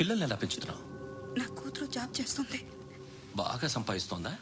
పిల్లల్ని ఎలా పెంచుతున్నావు? నా కూతురు జాబ్ చేస్తుంది. బాగా సంపాదిస్తోందా?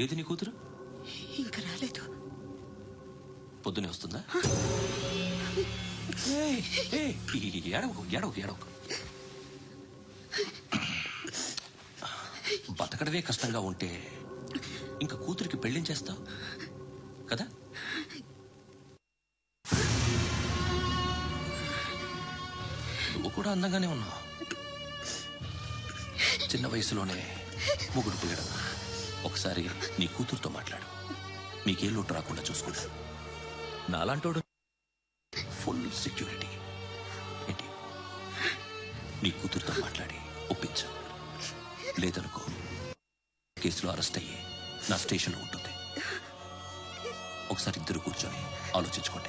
ఏది నీ కూతురు? ఇంకా రాలేదు. పొద్దునే వస్తుందా? ఏడవకు ఏడవకు ఏడవకు. బతకడమే కష్టంగా ఉంటే ఇంకా కూతురికి పెళ్ళించేస్తావు కదా నువ్వు కూడా అందంగానే ఉన్నావు చిన్న వయసులోనే ముగ్గురు పోయడం. ఒకసారి నీ కూతురుతో మాట్లాడు. మీకే లోటు రాకుండా చూసుకుంటా నాలాంటోడు ఫుల్ సెక్యూరిటీ. ఏంటి? నీ కూతురుతో మాట్లాడి ఒప్పించు. లేదనుకో కేసులో అరెస్ట్ అయ్యి నా స్టేషన్లో ఉంటుంది. ఒకసారి ఇద్దరు కూర్చొని ఆలోచించుకోండి.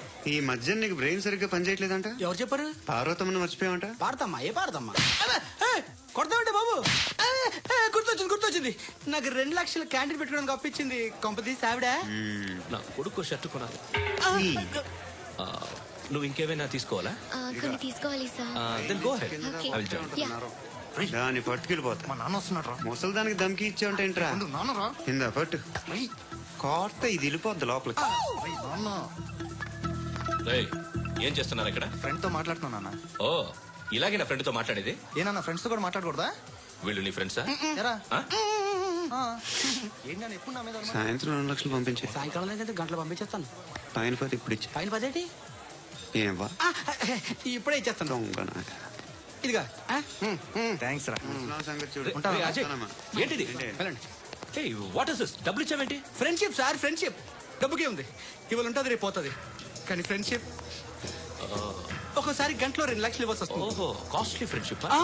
ఈ మధ్య నీకు బ్రెయిన్ సరిగ్గా పనిచేయట్లేదంట? ఎవరు చెప్పారు? పార్వతమ్మను మర్చిపోయావంట? పాడతామ్మా ఏ పాడతామ్మా కొడతామంటే బాబు? గుర్తొచ్చింది గుర్తొచ్చింది. నాకు రెండు లక్షలు క్యాంటీన్ పెట్టుకోవడానికి అప్పించింది కొంపతీసి ఆవిడ. నా కొడుకు షర్ట్ కొనాలి. ఆ, నువ్వు ఇంకేమైనా తీసుకోవాలా? కొన్ని సార్. దాన్ని పట్టుకెళ్ళిపోతా. మా నాన్న వస్తున్నాడు ముసలి దానికి దమ్కి ఇచ్చావంట ఏంట్రా? నాన్నరా. ఇందా పట్టు. కోర్త ఇది వెళ్ళిపోద్ది లోపలికి. నాన్న. ఏయ్, ఏం చేస్తున్నారు ఇక్కడ? ఫ్రెండ్తో మాట్లాడుతున్నా నాన్న. ఓ ఇలాగే నా ఫ్రెండ్తో మాట్లాడేది? ఏనా ఫ్రెండ్స్తో కూడా మాట్లాడకూడదా? వీళ్ళు నీ ఫ్రెండ్సా ఎరా ఆ? ఏంటి నాన్న ఎప్పుడు నా మీద అనుమానం? సాయంత్రం రెండు లక్షలు పంపించే. సాయంకాలం అయితే గంటలు పంపించేస్తాను. పైన పోతే ఇప్పుడు ఇచ్చే. పైన పదేటి? ఏం వా ఆ, ఇప్పుడే ఇచ్చేస్తాను. ఇదిగా థ్యాంక్స్ రా. ముసలాం సంగతి చూడు. ఉంటావా? ఏయ్, అజయ్. ఏంటిది? వెళ్ళండి. వాట్ ఇస్ దిస్ డబ్బులు ఇచ్చావేంటి ఫ్రెండ్షిప్ సార్ ఫ్రెండ్షిప్ డబ్బుకే ఉంది. ఇవాళ ఉంటుంది రేపు పోతుంది. కానీ ఫ్రెండ్షిప్ ఒక్కోసారి గంటలో రెండు లక్షలు ఇవ్వాల్సి వస్తుంది. ఓహో కాస్ట్లీ ఫ్రెండ్షిప్ ఆ,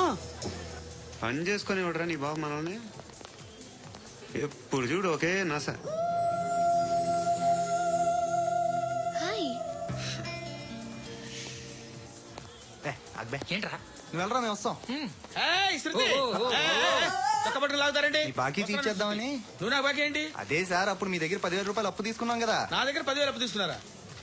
పని చేసుకొని ఇవ్వడరా నీ బాబు మనల్ని? ఎప్పుడు చూడు ఒకే నస. హాయ్. ఏంట్రా? నువ్వు వెళ్ళరా మేము వస్తాం. ఏయ్, శృతి! ఏయ్, చక్కబట్టలు లాగుతారండి ఈ బాకీ తీర్చేద్దామని. నువ్వు నాకు బాకీ ఏంటి? అదే సార్ అప్పుడు మీ దగ్గర పదివేల రూపాయలు అప్పు తీసుకున్నాం కదా. నా దగ్గర పదివేలు అప్పు తీసుకున్నారా?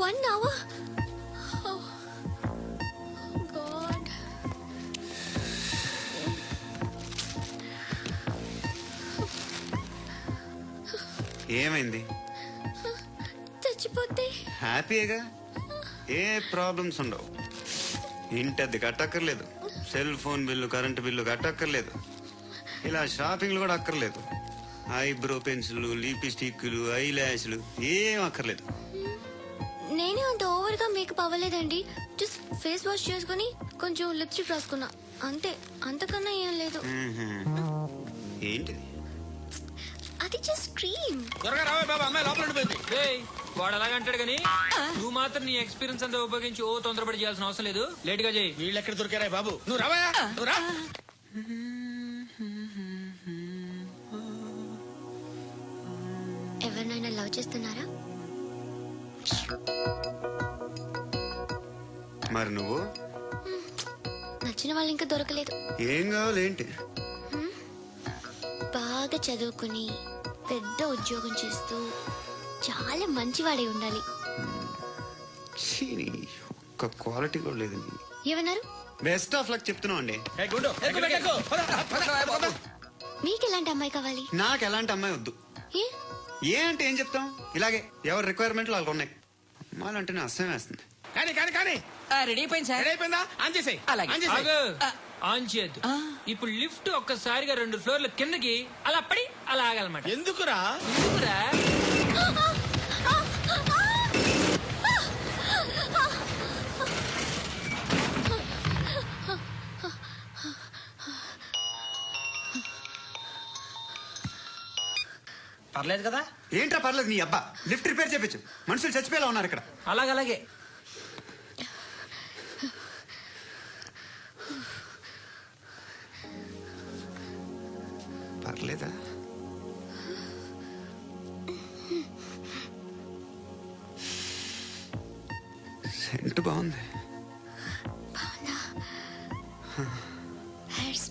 One hour God. ఏమైంది? చచ్చిపోతే? హ్యాపీగా ఏ ప్రాబ్లమ్స్ ఉండవు. ఇంటి అద్దె కట్టక్కర్లేదు. Cell phone bill current bill కట్టక్కర్లేదు. ఇలా షాపింగ్లు కూడా అక్కర్లేదు. ఐబ్రో పెన్సిల్ లిప్స్టిక్లు ఐ ల్యాష్లు ఏం అక్కర్లేదు. నేనే అంత ఓవర్గా మేకప్ అవ్వలేదండి. జస్ట్ ఫేస్ వాష్ చేసుకుని కొంచెం లిప్స్టిక్ రాసుకున్నా. అంతే. అంతకన్నా ఏం లేదు. ఏంటిది? అది జస్ట్ క్రీమ్ త్వరగా రావే బాబా అమ్మాయి లోపల ఉండిపోయింది. రేయ్, వాడు అలాగ అంటాడు కానీ నువ్వు మాత్రం నీ ఎక్స్పీరియన్స్ అంతా ఉపయోగించి ఓ తొందరపడి చేయాల్సిన అవసరం లేదు. లేట్గా చేయి వీళ్ళు ఎక్కడ దొరికారా బాబు? నువ్వు రావా నువ్వు రా. ఎవరినైనా లవ్ చేస్తున్నారా? మరి నువ్వు? నచ్చిన వాళ్ళు ఇంకా దొరకలేదు. ఏం కావాలి ఏంటి? బాగా చదువుకుని పెద్ద ఉద్యోగం చేస్తూ చాలా మంచివాడే ఉండాలి. ఒక్క క్వాలిటీ కూడా లేదు ఏమన్నారు? బెస్ట్ ఆఫ్ లక్ చెప్తున్నావు అండి. మీకు ఎలాంటి అమ్మాయి కావాలి? నాకు ఎలాంటి అమ్మాయి వద్దు. ఏ? అంటే ఏం చెప్తాం? ఇలాగే ఎవరి రిక్వైర్మెంట్లు వాళ్ళకు ఉన్నాయి. అమ్మాయిలంటేనే అసహ్యం వేస్తుంది. కానీ కానీ కానీ రెడీ అయిపోయింది సార్. రెడీ అయిపోయిందా? ఆన్ చేసేయ్. అలాగే. ఆన్ చేసేయ్. ఆగు. ఆన్ చేయద్దు ఇప్పుడు లిఫ్ట్ ఒక్కసారిగా రెండు ఫ్లోర్ల కిందకి అలా పడి అలా ఆగాలన్నమాట. ఎందుకురా? ఎందుకురా? పర్లేదు కదా? ఏంట్రా పర్లేదు నీ అబ్బా? లిఫ్ట్ రిపేర్ చేపించు. మనుషులు చచ్చిపోయేలా ఉన్నారు ఇక్కడ. అలాగలాగే.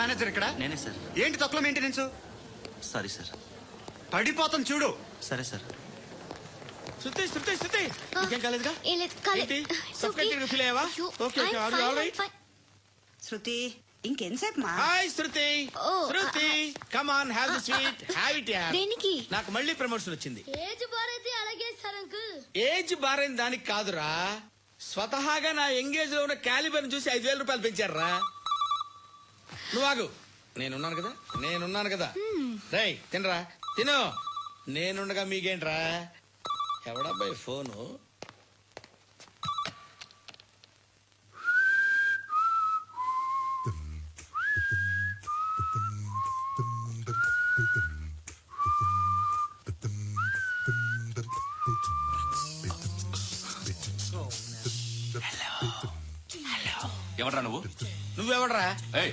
మేనేజర్ ఇక్కడ? నేనే సార్. ఏంటి తక్కువ మెయింటెనెన్స్ సారీ సార్. పడిపోతాం చూడు. సరే సార్. శృతి శృతి శృతి! ఇంకేం కాలేదుగా? ఏం లేదు కాలేదు ఏంటి? Suffocated గా feel అయ్యావా? Okay, okay, are you all right? Shruti ఇంకెంతసేపు మా? Hi Shruti. Oh, Shruti come on have the sweet have it దేనికి? నాకు మళ్ళీ ప్రమోషన్ వచ్చింది. ఏజ్ బారైతే అలాగే సార్ అంకుల్. ఏజ్ బారైన దానికి కాదురా. స్వతహాగా నా ఎంగేజ్లో ఉన్న క్యాలిబర్ చూసి ఐదు వేల రూపాయలు పెంచారా? నువ్వు ఆగు. నేనున్నాను కదా? నేనున్నాను కదా? రై తినరా? తిను. నేనుండగా మీకేంట్రా? ఎవడబ్బాయి ఫోను? ఎవడ్రా నువ్వు? నువ్వెవడరా ఏయ్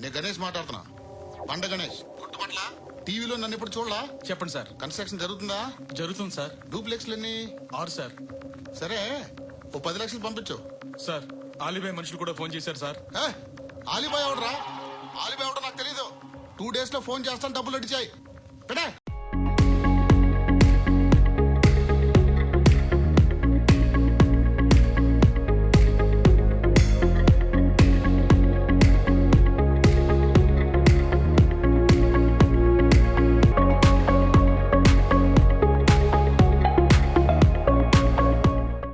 నేను గణేష్ మాట్లాడుతున్నా. పండ గణేష్. గుర్తుపట్ల టీవీలో నన్ను ఇప్పుడు చూడలా? చెప్పండి సార్. కన్స్ట్రక్షన్ జరుగుతుందా? జరుగుతుంది సార్. డూప్లెక్స్లు ఎన్ని ఆరు సార్. సరే ఓ పది లక్షలు పంపించు. సార్ ఆలిబాయ్ మనుషులు కూడా ఫోన్ చేశారు సార్. ఏ, ఆలిబాయ్ ఎవడరా? ఆలిబాయ్ ఎవడో నాకు తెలీదు. టూ డేస్లో ఫోన్ చేస్తాను డబ్బులు అడిచాయి. పెడే